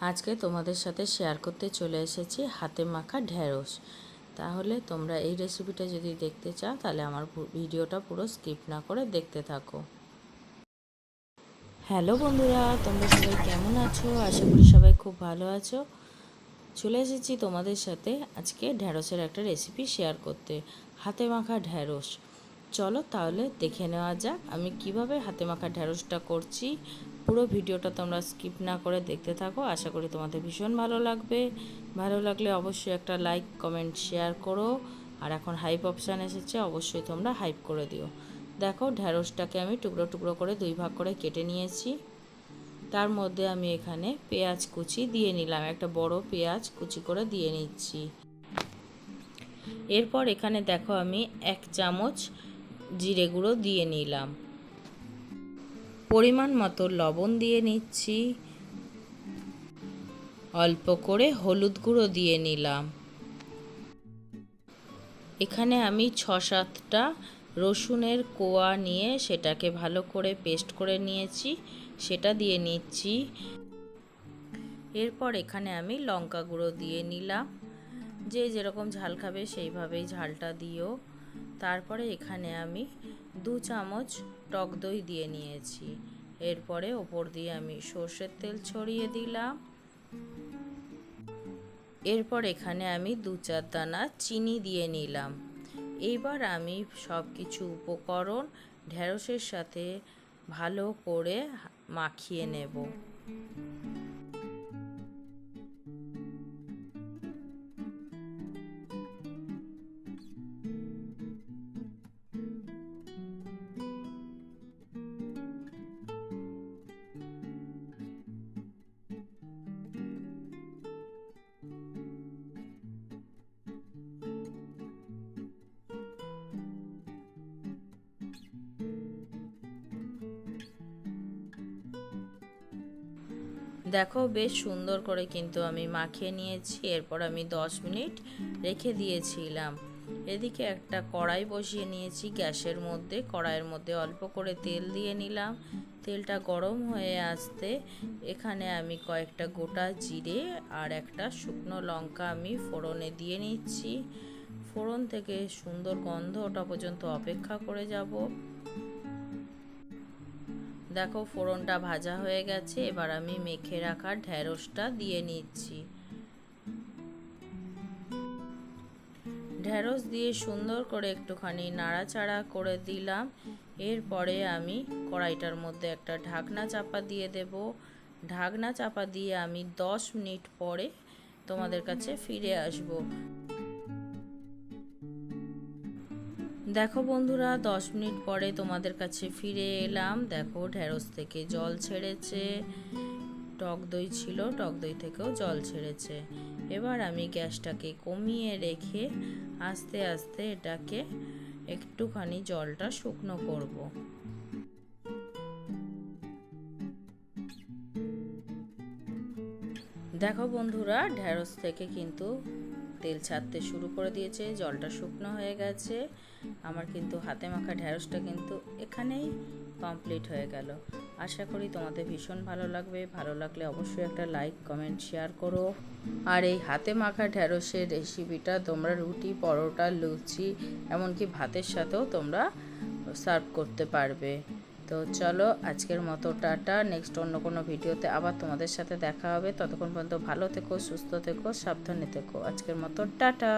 আজকে তোমাদের সাথে শেয়ার করতে চলে এসেছি হাতে মাখা ঢ্যাঁড়স তাহলে তোমরা এই রেসিপিটা যদি দেখতে চাও, তাহলে আমার ভিডিওটা পুরো স্কিপ না করে দেখতে থাকো। হ্যালো বন্ধুরা, তোমরা সবাই কেমন আছো? আশা করি সবাই খুব ভালো আছো। চলে এসেছি তোমাদের সাথে আজকে ঢ্যাঁড়সের একটা রেসিপি শেয়ার করতে, হাতে মাখা ঢ্যাঁড়স চলো তাহলে দেখে নেওয়া যাক আমি কীভাবে হাতে মাখা ঢ্যাঁড়সটা করছি। পুরো ভিডিওটা তোমরা স্কিপ না করে দেখতে থাকো। আশা করি তোমাদের ভীষণ ভালো লাগবে। ভালো লাগলে অবশ্যই একটা লাইক, কমেন্ট, শেয়ার করো। আর এখন হাইপ অপশান এসেছে, অবশ্যই তোমরা হাইপ করে দিও। দেখো ঢ্যাঁড়সটাকে আমি টুকরো টুকরো করে দুই ভাগ করে কেটে নিয়েছি। তার মধ্যে আমি এখানে পেঁয়াজ কুচি দিয়ে নিলাম। একটা বড় পেঁয়াজ কুচি করে দিয়ে নিচ্ছি। এরপর এখানে দেখো আমি এক চামচ জিরে গুঁড়ো দিয়ে নিলাম। পরিমাণ মতো লবণ দিয়ে নিচ্ছি। অল্প করে হলুদ গুঁড়ো দিয়ে নিলাম। এখানে আমি ছ সাতটা রসুনের কোয়া নিয়ে সেটাকে ভালো করে পেস্ট করে নিয়েছি, সেটা দিয়ে নিচ্ছি। এরপর এখানে আমি লঙ্কা গুঁড়ো দিয়ে নিলাম। যে যেরকম ঝাল খাবে সেইভাবেই ঝালটা দিও। তারপরে এখানে আমি দু চামচ টক দই দিয়ে নিয়েছি। এরপরে ওপর দিয়ে আমি সর্ষের তেল ছড়িয়ে দিলাম। এরপর এখানে আমি দু চার দানা চিনি দিয়ে নিলাম। এইবার আমি সব কিছু উপকরণ ঢ্যাঁড়সের সাথে ভালো করে মাখিয়ে নেব। দেখো বেশ সুন্দর করে কিন্তু আমি মাখিয়ে নিয়েছি, এরপর আমি 10 মিনিট রেখে দিয়েছিলাম। এদিকে একটা কড়াই বসিয়ে নিয়েছি, গ্যাসের মধ্যে, কড়াইয়ের মধ্যে অল্প করে তেল দিয়ে নিলাম। তেলটা গরম হয়ে আসতে এখানে আমি কয়েকটা গোটা জিরে আর একটা শুকনো লঙ্কা আমি ফোড়নে দিয়ে নিচ্ছি। ফোড়ন থেকে সুন্দর গন্ধ ওটা পর্যন্ত অপেক্ষা করে যাব। দেখো ফোড়নটা ভাজা হয়ে গেছে, এবার আমি মেখে রাখা ঢ্যাঁড়সটা দিয়ে নিচ্ছি। ঢ্যাঁড়স দিয়ে সুন্দর করে একটুখানি নাড়াচাড়া করে দিলাম। এরপরে আমি কড়াইটার মধ্যে একটা ঢাকনা চাপা দিয়ে দেব। ঢাকনা চাপা দিয়ে আমি দশ মিনিট পরে তোমাদের কাছে ফিরে আসব। দেখো বন্ধুরা, দশ মিনিট পরে তোমাদের কাছে ফিরে এলাম। দেখো ঢ্যাঁড়স থেকে জল ছেড়েছে। টক দই ছিল, টক দই থেকেও জল ছেড়েছে। এবার আমি গ্যাসটাকে কমিয়ে রেখে আস্তে আস্তে এটাকে একটুখানি জলটা শুকনো করব। দেখো বন্ধুরা ঢ্যাঁড়স থেকে কিন্তু তেল ছাড়তে শুরু করে দিয়েছে, জলটা শুকনো হয়ে গেছে। আমার কিন্তু হাতে মাখা ঢ্যাঁড়সটা কিন্তু এখানেই কমপ্লিট হয়ে গেল। আশা করি তোমাদের ভীষণ ভালো লাগবে। ভালো লাগলে অবশ্যই একটা লাইক কমেন্ট শেয়ার করো। আর এই হাতে মাখা ঢ্যাঁড়সের রেসিপিটা তোমরা রুটি, পরোটা, লুচি, এমনকি ভাতের সাথেও তোমরা সার্ভ করতে পারবে। তো চলো আজকের মতো টাটা। নেক্সট অন্য কোনো ভিডিওতে আবার তোমাদের সাথে দেখা হবে। ততক্ষণ পর্যন্ত ভালো থেকো, সুস্থ থেকো, সাবধানে থেকো। আজকের মতো টাটা।